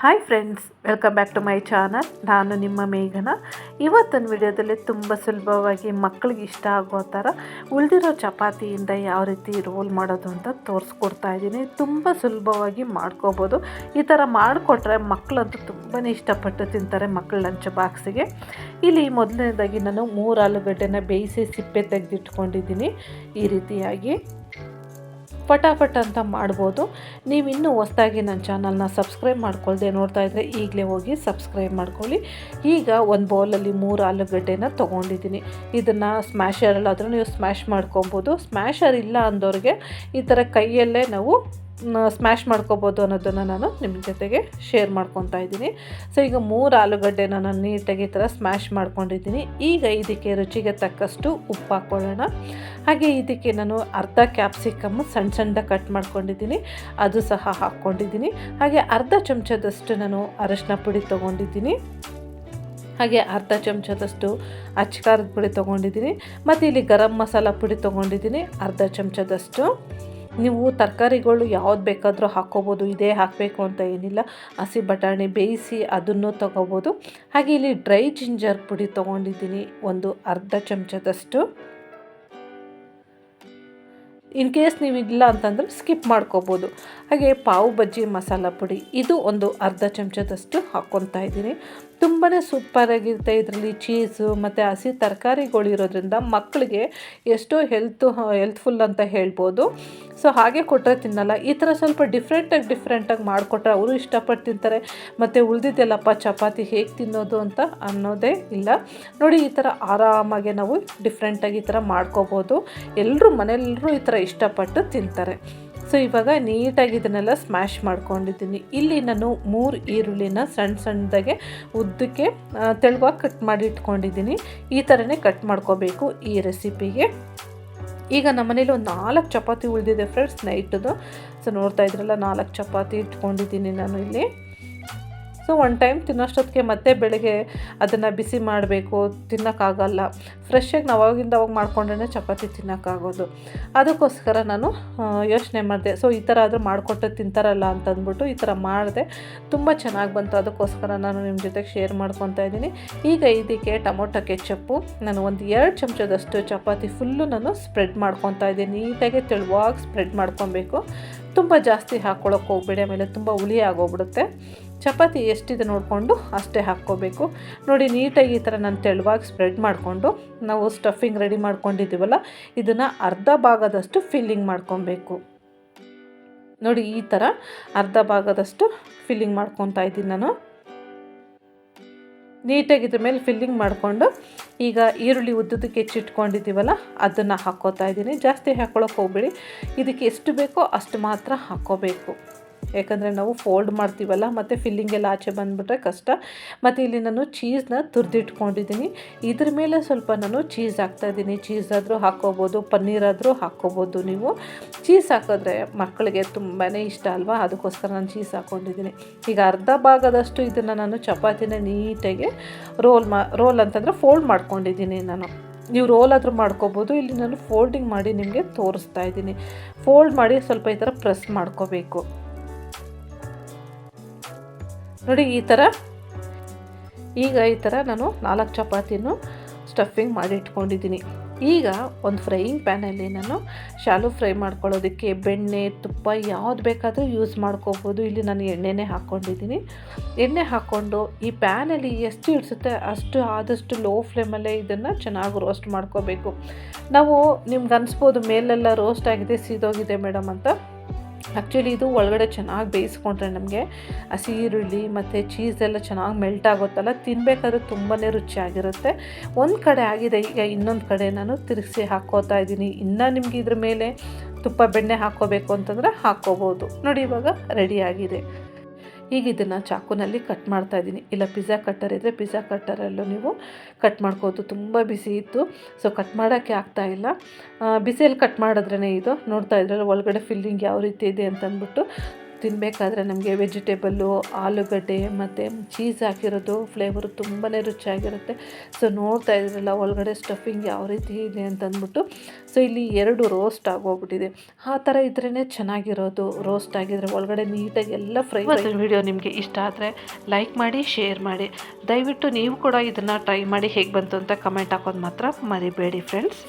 Hi friends welcome back to my channel ನಾನು ನಿಮ್ಮ ಮೇಘನ. ಇವತ್ತಿನ ವಿಡಿಯೋದಲ್ಲಿ ತುಂಬ ಸುಲಭವಾಗಿ ಮಕ್ಕಳಿಗೆ ಇಷ್ಟ ಆಗೋ ಥರ ಉಳಿದಿರೋ ಚಪಾತಿಯಿಂದ ಯಾವ ರೀತಿ ರೋಲ್ ಮಾಡೋದು ಅಂತ ತೋರಿಸ್ಕೊಡ್ತಾ ಇದ್ದೀನಿ. ತುಂಬ ಸುಲಭವಾಗಿ ಮಾಡ್ಕೋಬೋದು. ಈ ಥರ ಮಾಡಿಕೊಟ್ರೆ ಮಕ್ಕಳಂತೂ ತುಂಬಾ ಇಷ್ಟಪಟ್ಟು ತಿಂತಾರೆ ಮಕ್ಕಳ ಲಂಚ್ ಬಾಕ್ಸಿಗೆ ಇಲ್ಲಿ ಮೊದಲನೇದಾಗಿ ನಾನು ಮೂರು ಆಲೂಗಡ್ಡೆನ ಬೇಯಿಸಿ ಸಿಪ್ಪೆ ತೆಗೆದಿಟ್ಕೊಂಡಿದ್ದೀನಿ. ಈ ರೀತಿಯಾಗಿ. ಫಟಾಫಟ್ ಅಂತ ಮಾಡ್ಬೋದು. ನೀವು ಇನ್ನೂ ಹೊಸ್ದಾಗಿ ನನ್ನ ಚಾನಲ್ನ ಸಬ್ಸ್ಕ್ರೈಬ್ ಮಾಡ್ಕೊಳ್ದೆ ನೋಡ್ತಾ ಇದ್ದರೆ ಈಗಲೇ ಹೋಗಿ ಸಬ್ಸ್ಕ್ರೈಬ್ ಮಾಡ್ಕೊಳ್ಳಿ. ಈಗ ಒಂದು ಬೌಲಲ್ಲಿ ಮೂರು ಆಲೂಗಡ್ಡೆನ ತೊಗೊಂಡಿದ್ದೀನಿ. ಇದನ್ನು ಸ್ಮ್ಯಾಶರಲ್ಲಾದರೂ ನೀವು ಸ್ಮ್ಯಾಶ್ ಮಾಡ್ಕೊಬೋದು. ಸ್ಮ್ಯಾಷರ್ ಇಲ್ಲ ಅಂದವ್ರಿಗೆ ಈ ಥರ ಕೈಯಲ್ಲೇ ನಾವು ಸ್ಮ್ಯಾಶ್ ಮಾಡ್ಕೋಬೋದು ಅನ್ನೋದನ್ನು ನಾನು ನಿಮ್ಮ ಜೊತೆಗೆ ಶೇರ್ ಮಾಡ್ಕೊತಾ ಇದ್ದೀನಿ. ಸೊ ಈಗ ಮೂರು ಆಲೂಗಡ್ಡೆನ ನಾನು ನೀಟಾಗಿ ಈ ಥರ ಸ್ಮ್ಯಾಶ್ ಮಾಡ್ಕೊಂಡಿದ್ದೀನಿ. ಈಗ ಇದಕ್ಕೆ ರುಚಿಗೆ ತಕ್ಕಷ್ಟು ಉಪ್ಪು ಹಾಕ್ಕೊಳ್ಳೋಣ ಹಾಗೆ ಇದಕ್ಕೆ ನಾನು ಅರ್ಧ ಕ್ಯಾಪ್ಸಿಕಮ್ಮು ಸಣ್ಣ ಸಣ್ಣದಾಗಿ ಕಟ್ ಮಾಡ್ಕೊಂಡಿದ್ದೀನಿ. ಅದು ಸಹ ಹಾಕ್ಕೊಂಡಿದ್ದೀನಿ ಹಾಗೆ ಅರ್ಧ ಚಮಚದಷ್ಟು ನಾನು ಅರಶಿನ ಪುಡಿ ತೊಗೊಂಡಿದ್ದೀನಿ. ಹಾಗೆ ಅರ್ಧ ಚಮಚದಷ್ಟು ಅಚ್ಕಾರದ ಪುಡಿ ತೊಗೊಂಡಿದ್ದೀನಿ. ಮತ್ತು ಇಲ್ಲಿ ಗರಂ ಮಸಾಲ ಪುಡಿ ತೊಗೊಂಡಿದ್ದೀನಿ. ಅರ್ಧ ಚಮಚದಷ್ಟು ನೀವು ತರಕಾರಿಗಳು ಯಾವ್ದು ಬೇಕಾದರೂ ಹಾಕ್ಕೋಬೋದು, ಇದೇ ಹಾಕಬೇಕು ಅಂತ ಏನಿಲ್ಲ. ಹಸಿ ಬಟಾಣಿ ಬೇಯಿಸಿ ಅದನ್ನು ತಗೋಬೋದು. ಹಾಗೆ ಇಲ್ಲಿ ಡ್ರೈ ಜಿಂಜರ್ ಪುಡಿ ತೊಗೊಂಡಿದ್ದೀನಿ, ಒಂದು ಅರ್ಧ ಚಮಚದಷ್ಟು. ಇನ್ ಕೇಸ್ ನೀವು ಇಲ್ಲ ಅಂತಂದರೆ ಸ್ಕಿಪ್ ಮಾಡ್ಕೋಬೋದು. ಹಾಗೆ ಪಾವು ಬಜ್ಜಿ ಮಸಾಲ ಪುಡಿ, ಇದು ಒಂದು ಅರ್ಧ ಚಮಚದಷ್ಟು ಹಾಕ್ಕೊತಾ ಇದ್ದೀನಿ. ತುಂಬಾ ಸೂಪರಾಗಿರುತ್ತೆ ಇದರಲ್ಲಿ ಚೀಸು ಮತ್ತು ಹಸಿ ತರಕಾರಿಗಳಿರೋದ್ರಿಂದ ಮಕ್ಕಳಿಗೆ ಎಷ್ಟೋ ಹೆಲ್ತು ಹೆಲ್ತ್ಫುಲ್ ಅಂತ ಹೇಳ್ಬೋದು. ಸೊ ಹಾಗೆ ಕೊಟ್ಟರೆ ತಿನ್ನಲ್ಲ. ಈ ಥರ ಸ್ವಲ್ಪ ಡಿಫ್ರೆಂಟಾಗಿ ಡಿಫ್ರೆಂಟಾಗಿ ಮಾಡಿಕೊಟ್ರೆ ಅವರು ಇಷ್ಟಪಟ್ಟು ತಿಂತಾರೆ. ಮತ್ತು ಉಳಿದಿದ್ದೆಲ್ಲಪ್ಪ ಚಪಾತಿ ಹೇಗೆ ತಿನ್ನೋದು ಅಂತ ಅನ್ನೋದೇ ಇಲ್ಲ. ನೋಡಿ, ಈ ಥರ ಆರಾಮಾಗಿ ನಾವು ಡಿಫ್ರೆಂಟಾಗಿ ಈ ಥರ ಮಾಡ್ಕೋಬೋದು. ಎಲ್ಲರೂ ಮನೆಯಲ್ಲರೂ ಈ ಥರ ಇಷ್ಟಪಟ್ಟು ತಿಂತಾರೆ. ಸೊ ಇವಾಗ ನೀಟಾಗಿ ಇದನ್ನೆಲ್ಲ ಸ್ಮ್ಯಾಶ್ ಮಾಡ್ಕೊಂಡಿದ್ದೀನಿ. ಇಲ್ಲಿ ನಾನು ಮೂರು ಈರುಳ್ಳಿನ ಸಣ್ಣ ಸಣ್ಣದಾಗೆ ಉದ್ದಕ್ಕೆ ತೆಳುವಾಗಿ ಕಟ್ ಮಾಡಿ ಇಟ್ಕೊಂಡಿದ್ದೀನಿ. ಈ ಥರನೇ ಕಟ್ ಮಾಡ್ಕೋಬೇಕು ಈ ರೆಸಿಪಿಗೆ ಈಗ ನಮ್ಮನೇಲಿ ಒಂದು ನಾಲ್ಕು ಚಪಾತಿ ಉಳಿದಿದೆ ಫ್ರೆಂಡ್ಸ್ ನೈಟದು ಸೊ ನೋಡ್ತಾ ಇದ್ರಲ್ಲ ನಾಲ್ಕು ಚಪಾತಿ ಇಟ್ಕೊಂಡಿದ್ದೀನಿ ನಾನು ಇಲ್ಲಿ. ಸೊ ಒನ್ ಟೈಮ್ ತಿನ್ನೋಷ್ಟೊತ್ತಿಗೆ ಮತ್ತೆ ಬೆಳಗ್ಗೆ ಅದನ್ನು ಬಿಸಿ ಮಾಡಬೇಕು, ತಿನ್ನೋಕ್ಕಾಗಲ್ಲ. ಫ್ರೆಶ್ಶಾಗಿ ನಾವು ಅವಾಗಿಂದ ಅವಾಗ ಮಾಡ್ಕೊಂಡ್ರೆ ಚಪಾತಿ ತಿನ್ನೋಕ್ಕಾಗೋದು. ಅದಕ್ಕೋಸ್ಕರ ನಾನು ಯೋಚನೆ ಮಾಡಿದೆ. ಸೊ ಈ ಥರ ಆದರೂ ಮಾಡಿಕೊಟ್ಟು ತಿಂತಾರಲ್ಲ ಅಂತಂದ್ಬಿಟ್ಟು ಈ ಥರ ಮಾಡಿದೆ. ತುಂಬ ಚೆನ್ನಾಗಿ ಬಂತು. ಅದಕ್ಕೋಸ್ಕರ ನಾನು ನಿಮ್ಮ ಜೊತೆಗೆ ಶೇರ್ ಮಾಡ್ಕೊತಾ ಇದ್ದೀನಿ. ಈಗ ಇದಕ್ಕೆ ಟೊಮೊಟೊ ಕೆಚ್ಚಪ್ಪು ನಾನು ಒಂದು ಎರಡು ಚಮಚದಷ್ಟು ಚಪಾತಿ ಫುಲ್ಲು ನಾನು ಸ್ಪ್ರೆಡ್ ಮಾಡ್ಕೊತಾ ಇದ್ದೀನಿ. ನೀಟಾಗಿ ತೆಳುವಾಗಿ ಸ್ಪ್ರೆಡ್ ಮಾಡ್ಕೊಬೇಕು. ತುಂಬ ಜಾಸ್ತಿ ಹಾಕ್ಕೊಳಕ್ಕೆ ಹೋಗ್ಬೇಡಿ. ಆಮೇಲೆ ತುಂಬ ಹುಳಿ ಆಗೋಗ್ಬಿಡುತ್ತೆ. ಚಪಾತಿ ಎಷ್ಟಿದೆ ನೋಡಿಕೊಂಡು ಅಷ್ಟೇ ಹಾಕ್ಕೋಬೇಕು. ನೋಡಿ, ನೀಟಾಗಿ ಈ ಥರ ನಾನು ತೆಳುವಾಗಿ ಸ್ಪ್ರೆಡ್ ಮಾಡಿಕೊಂಡು ನಾವು ಸ್ಟಫಿಂಗ್ ರೆಡಿ ಮಾಡ್ಕೊಂಡಿದ್ದೀವಲ್ಲ, ಇದನ್ನು ಅರ್ಧ ಭಾಗದಷ್ಟು ಫಿಲ್ಲಿಂಗ್ ಮಾಡ್ಕೊಬೇಕು. ನೋಡಿ, ಈ ಥರ ಅರ್ಧ ಭಾಗದಷ್ಟು ಫಿಲ್ಲಿಂಗ್ ಮಾಡ್ಕೊತಾ ಇದ್ದೀನಿ ನಾನು. ನೀಟಾಗಿ ಇದ್ರ ಮೇಲೆ ಫಿಲ್ಲಿಂಗ್ ಮಾಡಿಕೊಂಡು ಈಗ ಈರುಳ್ಳಿ ಉದ್ದದಕ್ಕೆ ಹೆಚ್ಚಿಟ್ಕೊಂಡಿದ್ದೀವಲ್ಲ, ಅದನ್ನು ಹಾಕ್ಕೋತಾ ಇದ್ದೀನಿ. ಜಾಸ್ತಿ ಹಾಕ್ಕೊಳಕ್ಕೆ ಹೋಗ್ಬೇಡಿ. ಇದಕ್ಕೆ ಎಷ್ಟು ಬೇಕೋ ಅಷ್ಟು ಮಾತ್ರ ಹಾಕ್ಕೋಬೇಕು. ಯಾಕಂದರೆ ನಾವು ಫೋಲ್ಡ್ ಮಾಡ್ತೀವಲ್ಲ, ಮತ್ತು ಫಿಲ್ಲಿಂಗೆಲ್ಲ ಆಚೆ ಬಂದುಬಿಟ್ರೆ ಕಷ್ಟ. ಮತ್ತು ಇಲ್ಲಿ ನಾನು ಚೀಸ್ನ ತುರಿದಿಟ್ಕೊಂಡಿದ್ದೀನಿ. ಇದ್ರ ಮೇಲೆ ಸ್ವಲ್ಪ ನಾನು ಚೀಸ್ ಹಾಕ್ತಾಯಿದ್ದೀನಿ ಚೀಸ್ ಆದರೂ ಹಾಕ್ಕೋಬೋದು ಪನ್ನೀರಾದರೂ ಹಾಕ್ಕೋಬೋದು ನೀವು. ಚೀಸ್ ಹಾಕಿದ್ರೆ ಮಕ್ಕಳಿಗೆ ತುಂಬಾ ಇಷ್ಟ ಅಲ್ವಾ? ಅದಕ್ಕೋಸ್ಕರ ನಾನು ಚೀಸ್ ಹಾಕ್ಕೊಂಡಿದ್ದೀನಿ. ಈಗ ಅರ್ಧ ಭಾಗದಷ್ಟು ಇದನ್ನು ನಾನು ಚಪಾತಿನ ನೀಟಾಗಿ ರೋಲ್ ಮಾ ರೋಲ್ ಅಂತಂದರೆ ಫೋಲ್ಡ್ ಮಾಡ್ಕೊಂಡಿದ್ದೀನಿ ನಾನು. ನೀವು ರೋಲ್ ಆದರೂ ಮಾಡ್ಕೋಬೋದು. ಇಲ್ಲಿ ನಾನು ಫೋಲ್ಡಿಂಗ್ ಮಾಡಿ ನಿಮಗೆ ತೋರಿಸ್ತಾ ಇದ್ದೀನಿ. ಫೋಲ್ಡ್ ಮಾಡಿ ಸ್ವಲ್ಪ ಈ ಥರ ಪ್ರೆಸ್ ಮಾಡ್ಕೋಬೇಕು. ನೋಡಿ, ಈ ಥರ ಈಗ ಈ ಥರ ನಾನು ನಾಲ್ಕು ಚಪಾತಿನೂ ಸ್ಟಫಿಂಗ್ ಮಾಡಿ ಇಟ್ಕೊಂಡಿದ್ದೀನಿ. ಈಗ ಒಂದು ಫ್ರೈಯಿಂಗ್ ಪ್ಯಾನಲ್ಲಿ ನಾನು ಶಾಲು ಫ್ರೈ ಮಾಡ್ಕೊಳ್ಳೋದಕ್ಕೆ ಬೆಣ್ಣೆ, ತುಪ್ಪ ಯಾವ್ದು ಬೇಕಾದರೂ ಯೂಸ್ ಮಾಡ್ಕೋಬೋದು. ಇಲ್ಲಿ ನಾನು ಎಣ್ಣೆನೇ ಹಾಕ್ಕೊಂಡಿದ್ದೀನಿ. ಎಣ್ಣೆ ಹಾಕ್ಕೊಂಡು ಈ ಪ್ಯಾನಲ್ಲಿ ಎಷ್ಟು ಇಡಿಸುತ್ತೆ ಅಷ್ಟು ಆದಷ್ಟು ಲೋ ಫ್ಲೇಮಲ್ಲೇ ಇದನ್ನು ಚೆನ್ನಾಗಿ ರೋಸ್ಟ್ ಮಾಡ್ಕೋಬೇಕು. ನಾವು ನಿಮ್ಗೆ ಅನಿಸ್ಬೋದು ಮೇಲೆಲ್ಲ ರೋಸ್ಟ್ ಆಗಿದೆ, ಸೀದೋಗಿದೆ ಮೇಡಮ್ ಅಂತ. ಆ್ಯಕ್ಚುಲಿ ಇದು ಒಳಗಡೆ ಚೆನ್ನಾಗಿ ಬೇಯಿಸ್ಕೊಂಡ್ರೆ ನಮಗೆ ಹಸಿ ಈರುಳ್ಳಿ ಮತ್ತು ಚೀಸ್ ಎಲ್ಲ ಚೆನ್ನಾಗಿ ಮೆಲ್ಟ್ ಆಗುತ್ತಲ್ಲ ತಿನ್ನಬೇಕಾದ್ರೆ ತುಂಬಾ ರುಚಿಯಾಗಿರುತ್ತೆ. ಒಂದು ಕಡೆ ಆಗಿದೆ, ಈಗ ಇನ್ನೊಂದು ಕಡೆ ನಾನು ತಿರುಗಿಸಿ ಹಾಕೋತಾ ಇದ್ದೀನಿ. ಇನ್ನೂ ನಿಮಗೆ ಇದ್ರ ಮೇಲೆ ತುಪ್ಪ, ಬೆಣ್ಣೆ ಹಾಕೋಬೇಕು ಅಂತಂದರೆ ಹಾಕ್ಕೋಬೋದು. ನೋಡಿ ಇವಾಗ ರೆಡಿಯಾಗಿದೆ ಈಗ ಇದನ್ನು ಚಾಕುನಲ್ಲಿ ಕಟ್ ಮಾಡ್ತಾ ಇದ್ದೀನಿ. ಇಲ್ಲ ಪಿಜ್ಜಾ ಕಟ್ಟರ್ ಇದ್ದರೆ ಪಿಜ್ಜಾ ಕಟ್ಟರಲ್ಲೂ ನೀವು ಕಟ್ ಮಾಡ್ಕೋದು ತುಂಬ ಬಿಸಿ ಇತ್ತು. ಸೊ ಕಟ್ ಮಾಡೋಕ್ಕೆ ಇಲ್ಲ. ಬಿಸಿಯಲ್ಲಿ ಕಟ್ ಮಾಡಿದ್ರೇ ಇದು. ನೋಡ್ತಾ ಇದ್ರಲ್ಲ, ಒಳಗಡೆ ಫಿಲ್ಲಿಂಗ್ ಯಾವ ರೀತಿ ಇದೆ ಅಂತಂದ್ಬಿಟ್ಟು ತಿನ್ನಬೇಕಾದ್ರೆ ನಮಗೆ ವೆಜಿಟೇಬಲ್ಲು, ಆಲೂಗಡ್ಡೆ ಮತ್ತು ಚೀಸ್ ಹಾಕಿರೋದು ಫ್ಲೇವರು ತುಂಬಾ ರುಚಿಯಾಗಿರುತ್ತೆ. ಸೊ ನೋಡ್ತಾ ಇದ್ರಲ್ಲ, ಒಳಗಡೆ ಸ್ಟಫಿಂಗ್ ಯಾವ ರೀತಿ ಇದೆ ಅಂತಂದ್ಬಿಟ್ಟು. ಸೊ ಇಲ್ಲಿ ಎರಡು ರೋಸ್ಟ್ ಆಗೋಗ್ಬಿಟ್ಟಿದೆ. ಆ ಥರ ಇದ್ರೇ ಚೆನ್ನಾಗಿರೋದು ರೋಸ್ಟ್ ಆಗಿದ್ರೆ ಒಳಗಡೆ ನೀಟಾಗಿ ಎಲ್ಲ ಫ್ರೈ ವಿಡಿಯೋ ನಿಮಗೆ ಇಷ್ಟ ಆದರೆ ಲೈಕ್ ಮಾಡಿ ಶೇರ್ ಮಾಡಿ. ದಯವಿಟ್ಟು ನೀವು ಕೂಡ ಇದನ್ನು ಟ್ರೈ ಮಾಡಿ ಹೇಗೆ ಬಂತು ಅಂತ ಕಮೆಂಟ್ ಹಾಕೋದು ಮಾತ್ರ ಮರಿಬೇಡಿ ಫ್ರೆಂಡ್ಸ್